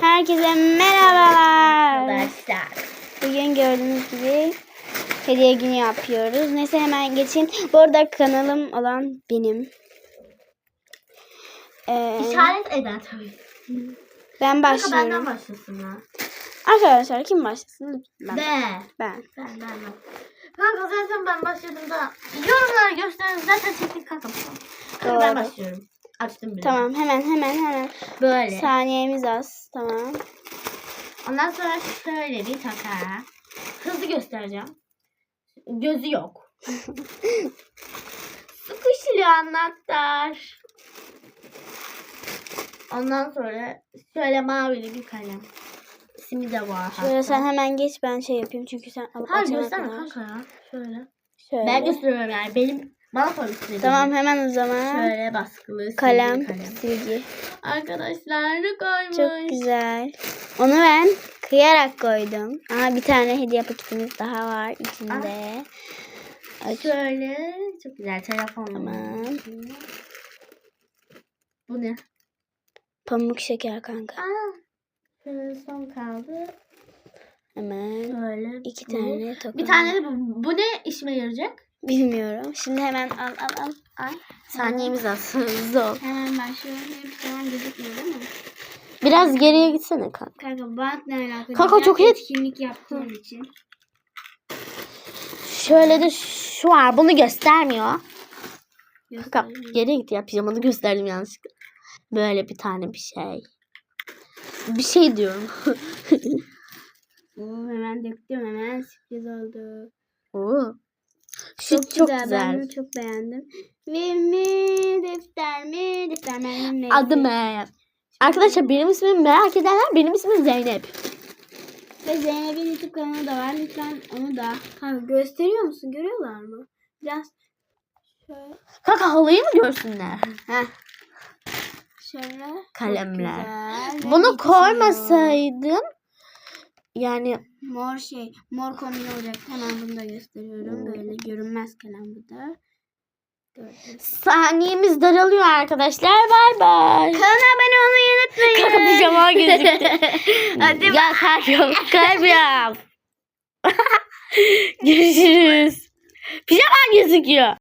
Herkese merhabalar. Arkadaşlar. Bugün gördüğünüz gibi hediye günü yapıyoruz. Neyse hemen geçin. Bu arada kanalım olan benim. Ee, İşaret eder tabii. ben Kanka benden başlıyorum. başlasın ya. Arkadaşlar kim başlasın? Ben. Ben. Ben. Ben ben ben. Kanka zaten ben başladım da yorumlara gösterin zaten çektik kanka. Kanka ben başlıyorum. Açtım bile. Tamam hemen hemen hemen. Böyle. Saniyemiz az. Tamam. Ondan sonra şöyle bir taka. Hızlı göstereceğim. Gözü yok. Sıkışılıyor anahtar. Ondan sonra şöyle mavili bir kalem. İsmi de var. Şöyle sen hemen geç ben şey yapayım çünkü sen gösterme kadar. kanka ya. Şöyle. Şöyle. Ben gösteriyorum yani. Benim koymuşsun. Tamam hemen o zaman. Şöyle baskılı. Kalem, kalem. silgi. Arkadaşlar koymuş? Çok güzel. Onu ben kıyarak koydum. Aha bir tane hediye paketimiz daha var içinde. Aç. Şöyle çok güzel telefon. Tamam. Bu ne? Pamuk şeker kanka. Aa, son kaldı. Hemen Böyle. iki bu. tane toka. Bir tane de bu. Bu ne işime yarayacak? Bilmiyorum. Şimdi hemen al al al. Ay. Saniyemiz az. Hızlı ol. Hemen başlıyorum. Hep zaman gözükmüyor değil mi? Biraz geriye gitsene kanka. Kanka bantla alakalı. Kanka çok iyi. etkinlik yaptığım için. Şöyle de şu var. Bunu göstermiyor. Kanka göstereyim. geriye git ya. Pijamanı gösterdim yanlışlıkla. Böyle bir tane bir şey. Bir şey diyorum. Oo, hemen döktüm hemen sürpriz oldu. Oo. Şu çok, Ben güzel. bunu çok beğendim. Ve mi defter mi defter mi neyse. Adı Meryem. Arkadaşlar benim ismimi merak edenler benim ismim Zeynep. Ve Zeynep'in YouTube kanalı da var. Lütfen onu da. Kanka gösteriyor musun? Görüyorlar mı? Biraz şöyle. Kanka halıyı mı görsünler? Heh. Şöyle. Çok Kalemler. güzel. Bunu koymasaydım yani Mor şey. Mor kombin olacak. Hemen bunu da gösteriyorum. Böyle görünmez kalem bu da. Saniyemiz daralıyor arkadaşlar. Bay bay. Kanala abone olmayı unutmayın. Kanka pijama gözüktü. Hadi ya. Kalp yap. Görüşürüz. Pijama gözüküyor.